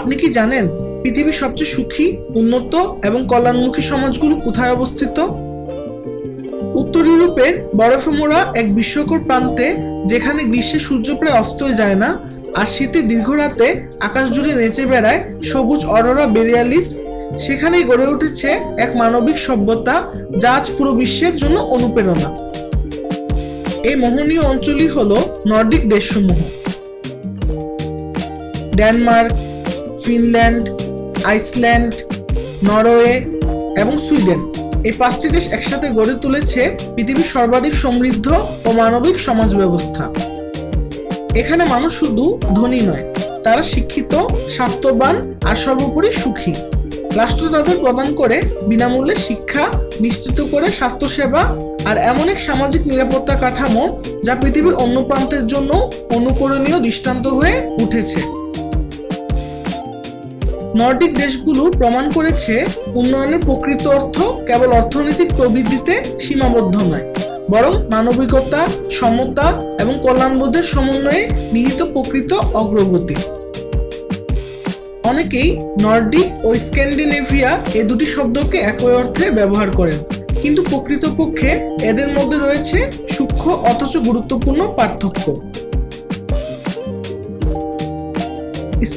আপনি কি জানেন পৃথিবীর সবচেয়ে সুখী, উন্নত এবং কল্যাণমুখী সমাজগুলো কোথায় অবস্থিত? উত্তর ইউরোপের বরফে মোড়া এক বিস্ময়কর প্রান্তে, যেখানে গ্রীষ্মে সূর্য প্রায় অস্তই যায় না, আর শীতে দীর্ঘ রাতে আকাশ জুড়ে নেচে বেড়ায় সবুজ অরোরা বেরিয়ালিস। সেখানেই গড়ে উঠেছে এক মানবিক সভ্যতা, যা আজ পুরো বিশ্বের জন্য অনুপ্রেরণা। এই মোহনীয় অঞ্চলই হলো নর্ডিক দেশসমূহ। ডেনমার্ক ফিনল্যান্ড, আইসল্যান্ড, নরওয়ে এবং সুইডেন। এই পাঁচটি দেশ একসাথে গড়ে তুলেছে পৃথিবীর সর্বাধিক সমৃদ্ধ ও মানবিক সমাজ ব্যবস্থা এখানে মানুষ শুধু ধনী নয়, তারা শিক্ষিত, স্বাস্থ্যবান আর সর্বোপরি সুখী। রাষ্ট্র তাদের প্রদান করে, বিনামূল্যে শিক্ষা নিশ্চিত করে স্বাস্থ্যসেবা আর এমন এক সামাজিক নিরাপত্তা কাঠামো যা পৃথিবীর অন্য প্রান্তের জন্য অনুকরণীয় দৃষ্টান্ত হয়ে উঠেছে। নর্ডিক দেশগুলো প্রমাণ করেছে উন্নয়নের প্রকৃত অর্থ কেবল অর্থনৈতিক প্রবৃদ্ধিতে সীমাবদ্ধ নয়, বরং মানবিকতা, সমতা এবং কল্যাণবোধের সমন্বয়ে নিহিত প্রকৃত অগ্রগতি। অনেকেই নর্ডিক ও স্ক্যান্ডিনেভিয়া এ দুটি শব্দকে একই অর্থে ব্যবহার করেন, কিন্তু প্রকৃতপক্ষে এদের মধ্যে রয়েছে সূক্ষ্ম অথচ গুরুত্বপূর্ণ পার্থক্য।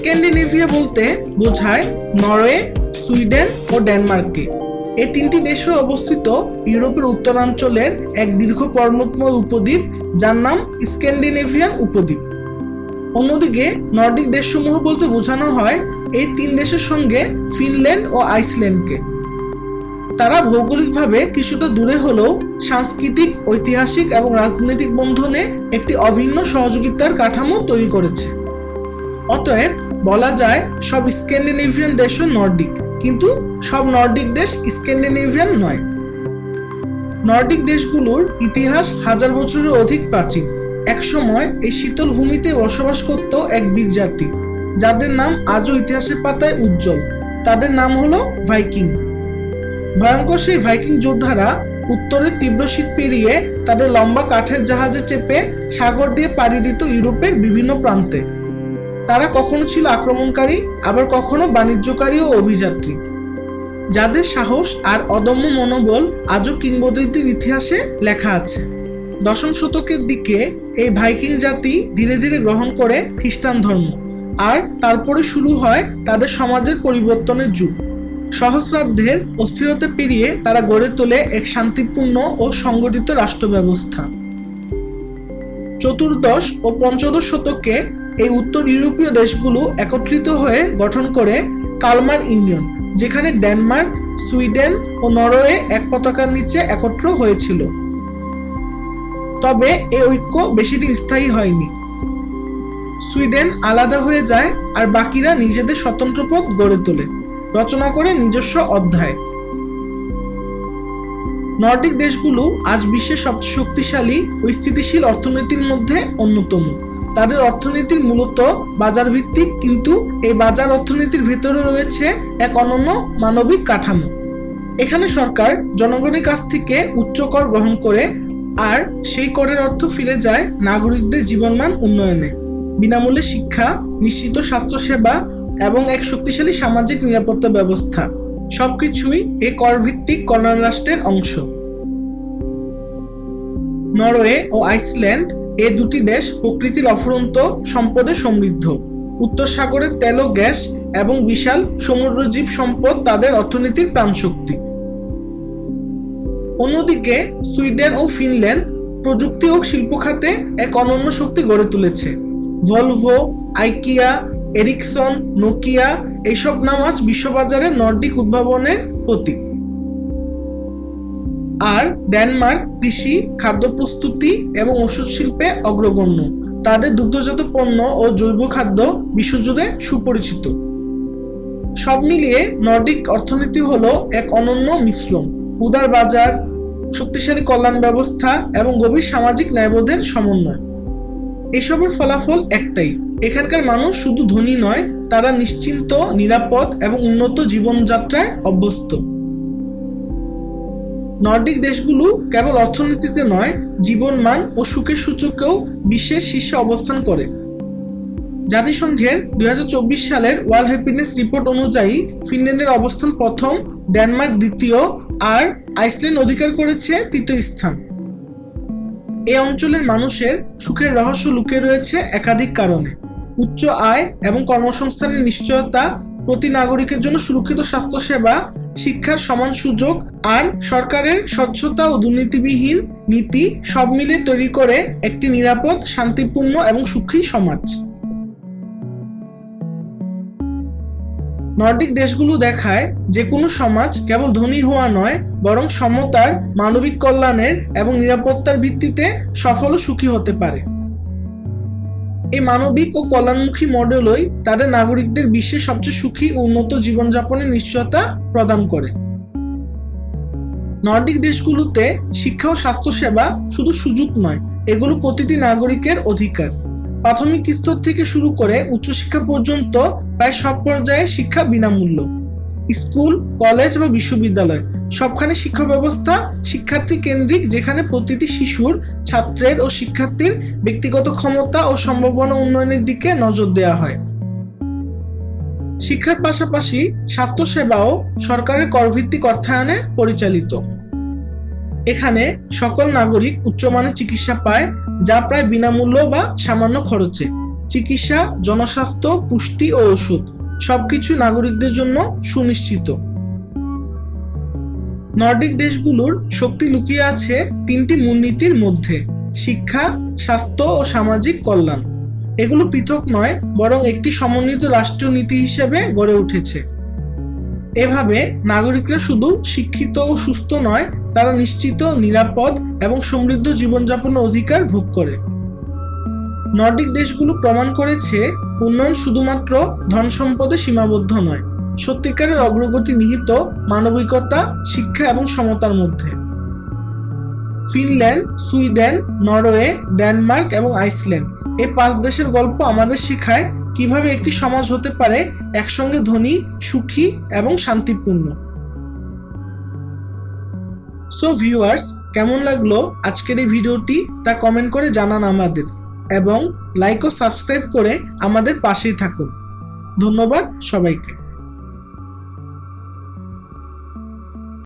স্ক্যান্ডিনেভিয়া বলতে বোঝায় নরওয়ে, সুইডেন ও ডেনমার্ককে এই তিনটি দেশে অবস্থিত ইউরোপের উত্তরাঞ্চলের এক দীর্ঘ পর্বতময় উপদ্বীপ, যার নাম স্ক্যান্ডিনেভিয়ান উপদ্বীপ। অন্যদিকে নর্ডিক দেশসমূহ বলতে বোঝানো হয় এই তিন দেশের সঙ্গে ফিনল্যান্ড ও আইসল্যান্ডকে। তারা ভৌগোলিকভাবে কিছুটা দূরে হলেও সাংস্কৃতিক, ঐতিহাসিক এবং রাজনৈতিক বন্ধনে একটি অভিন্ন সহযোগিতার কাঠামো তৈরি করেছে। অতএব বলা যায় সব স্ক্যান্ডিনেভিয়ান দেশও নর্ডিক, কিন্তু সব নর্ডিক দেশ স্ক্যান্ডিনেভিয়ান নয়। নর্ডিক দেশগুলোর ইতিহাস হাজার বছরের অধিক প্রাচীন। একসময় এই শীতল ভূমিতে বসবাস করত এক বীর জাতি, যাদের নাম আজও ইতিহাসের পাতায় উজ্জ্বল। তাদের নাম হলো ভাইকিং। ভয়ঙ্কর সেই ভাইকিং যোদ্ধারা উত্তরের তীব্র শীত পেরিয়ে তাদের লম্বা কাঠের জাহাজে চেপে সাগর দিয়ে পাড়ি দিত ইউরোপের বিভিন্ন প্রান্তে। তারা কখনো ছিল আক্রমণকারী, আবার কখনো বাণিজ্যকারী ও অভিযাত্রী। যাদের সাহস আর অদম্য মনোবল আজও কিংবদন্তির ইতিহাসে লেখা আছে। দশম শতকের দিকে এই ভাইকিং জাতি ধীরে ধীরে গ্রহণ করে খ্রিস্টান ধর্ম, আর তারপরে শুরু হয় তাদের সমাজের পরিবর্তনের যুগ। সহস্রাব্দের অস্থিরতা পেরিয়ে তারা গড়ে তোলে এক শান্তিপূর্ণ ও সংগঠিত রাষ্ট্র ব্যবস্থা চতুর্দশ ও পঞ্চদশ শতকে এই উত্তর ইউরোপীয় দেশগুলো একত্রিত হয়ে গঠন করে কালমার ইউনিয়ন, যেখানে ডেনমার্ক, সুইডেন ও নরওয়ে এক পতাকার নিচে একত্র হয়েছিল। তবে এই ঐক্য বেশি দিন স্থায়ী হয়নি। সুইডেন আলাদা হয়ে যায় আর বাকিরা নিজেদের স্বতন্ত্র পথ গড়ে তোলে, রচনা করে নিজস্ব অধ্যায়। নর্ডিক দেশগুলো আজ বিশ্বের সবচেয়ে শক্তিশালী ও স্থিতিশীল অর্থনীতির মধ্যে অন্যতম। তাদের অর্থনীতির মূলত বাজার ভিত্তিক কিন্তু এই বাজার অর্থনীতির ভিতরে রয়েছে এক অনন্য মানবিক কাঠামো। এখানে সরকার জনগণের কাছ থেকে উচ্চ কর গ্রহণ করে, আর সেই করের অর্থ ফিরে যায় নাগরিকদের জীবনমান উন্নয়নে। বিনামূল্যে শিক্ষা, নিশ্চিত স্বাস্থ্যসেবা এবং এক শক্তিশালী সামাজিক নিরাপত্তা ব্যবস্থা। সবকিছুই এই করভিত্তিক কল্যাণ রাষ্ট্রের অংশ। নরওয়ে ও আইসল্যান্ড এ দুটি দেশ প্রকৃতির অফুরন্ত সম্পদে সমৃদ্ধ। উত্তর সাগরের তেল গ্যাস এবং বিশাল সমুদ্রজীব সম্পদ তাদের অর্থনীতির প্রাণশক্তি। অন্যদিকে, সুইডেন ও ফিনল্যান্ড প্রযুক্তি ও শিল্প খাতে এক অনন্য শক্তি গড়ে তুলেছে। ভলভো, আইকিয়া, এরিকসন, নোকিয়া, এইসব নাম আজ বিশ্ববাজারে নর্ডিক উদ্ভাবনের প্রতীক। আর ডেনমার্ক কৃষি, খাদ্য প্রস্তুতি এবং ওষুধ শিল্পে অগ্রগণ্য। তাদের দুগ্ধজাত পণ্য ও জৈব খাদ্য বিশ্বজুড়ে সুপরিচিত। সব মিলিয়ে নর্ডিক অর্থনীতি হলো এক অনন্য মিশ্রণ। উদার বাজার, শক্তিশালী কল্যাণ ব্যবস্থা এবং গভীর সামাজিক ন্যায়বোধের সমন্বয়। এসবের ফলাফল একটাই, এখানকার মানুষ শুধু ধনী নয়, তারা নিশ্চিন্ত, নিরাপদ এবং উন্নত জীবনযাত্রায় অভ্যস্ত। নর্ডিক দেশগুলো কেবল অর্থনীতিতে নয় জীবনমান ও সুখের সূচকেও বিশ্বের শীর্ষে অবস্থান করে। জাতিসংঘের দুই হাজার চব্বিশ সালের ওয়ার্ল্ড হ্যাপিনেস রিপোর্ট অনুযায়ী ফিনল্যান্ডের অবস্থান প্রথম, ডেনমার্ক দ্বিতীয়, আর আইসল্যান্ড অধিকার করেছে তৃতীয় স্থান। এই অঞ্চলের মানুষের সুখের রহস্য লুকিয়ে রয়েছে একাধিক কারণে। উচ্চ আয় এবং কর্মসংস্থানের নিশ্চয়তা প্রতি নাগরিকের জন্য সুরক্ষিত স্বাস্থ্যসেবা শিক্ষার সমান সুযোগ আর সরকারের স্বচ্ছতা ও দুর্নীতিবিহীন নীতি সব মিলে তৈরি করে একটি নিরাপদ, শান্তিপূর্ণ এবং সুখী সমাজ। নর্ডিক দেশগুলো দেখায় যে কোনো সমাজ কেবল ধনী হওয়া নয়, বরং সমতার, মানবিক কল্যাণের এবং নিরাপত্তার ভিত্তিতে সফল ও সুখী হতে পারে। এই মানবিক ও কল্যাণমুখী মডেলই তাদের নাগরিকদের বিশ্বের সবচেয়ে সুখী ও উন্নত জীবনযাপনের নিশ্চয়তা প্রদান করে। নর্ডিক দেশগুলোতে শিক্ষা ও স্বাস্থ্যসেবা শুধু সুযোগ নয়, এগুলো প্রতিটি নাগরিকের অধিকার। প্রাথমিক স্তর থেকে শুরু করে উচ্চশিক্ষা পর্যন্ত প্রায় সব পর্যায়ে শিক্ষা বিনামূল্য। স্কুল, কলেজ বা বিশ্ববিদ্যালয়। সবখানে শিক্ষা ব্যবস্থা শিক্ষার্থী কেন্দ্রিক, যেখানে প্রতিটি শিশুর ছাত্রের ও শিক্ষার্থীর ব্যক্তিগত ক্ষমতা ও সম্ভাবনা উন্নয়নের দিকে নজর দেওয়া হয়। শিক্ষার পাশাপাশি স্বাস্থ্যসেবাও সরকারের করভিত্তিক অর্থায়নে পরিচালিত। এখানে সকল নাগরিক উচ্চমানের চিকিৎসা পায়, যা প্রায় বিনামূল্য বা সামান্য খরচে। চিকিৎসা, জনস্বাস্থ্য, পুষ্টি ও ওষুধ। সবকিছু নাগরিকদের জন্য সুনিশ্চিত। নর্ডিক দেশগুলোর শক্তি লুকিয়ে আছে তিনটি মূলনীতির মধ্যে, শিক্ষা, স্বাস্থ্য ও সামাজিক কল্যাণ। এগুলো পৃথক নয়, বরং একটি সমন্বিত রাষ্ট্রীয় নীতি হিসেবে গড়ে উঠেছে। এভাবে নাগরিকরা শুধু শিক্ষিত ও সুস্থ নয়, তারা নিশ্চিত, নিরাপদ এবং সমৃদ্ধ জীবনযাপনের অধিকার ভোগ করে। নর্ডিক দেশগুলো প্রমাণ করেছে উন্নয়ন শুধুমাত্র ধন সম্পদে সীমাবদ্ধ নয়, সত্যিকারের অগ্রগতি নিহিত মানবিকতা, শিক্ষা এবং সমতার মধ্যে। ফিনল্যান্ড, সুইডেন, নরওয়ে, ডেনমার্ক এবং আইসল্যান্ড এই পাঁচ দেশের গল্প আমাদের শেখায় কীভাবে একটি সমাজ হতে পারে একসঙ্গে ধনী, সুখী এবং শান্তিপূর্ণ। সো ভিউয়ার্স কেমন লাগল আজকের এই ভিডিওটি তা কমেন্ট করে জানান আমাদের। এবং লাইক ও সাবস্ক্রাইব করে আমাদের পাশেই থাকুন। ধন্যবাদ সবাইকে।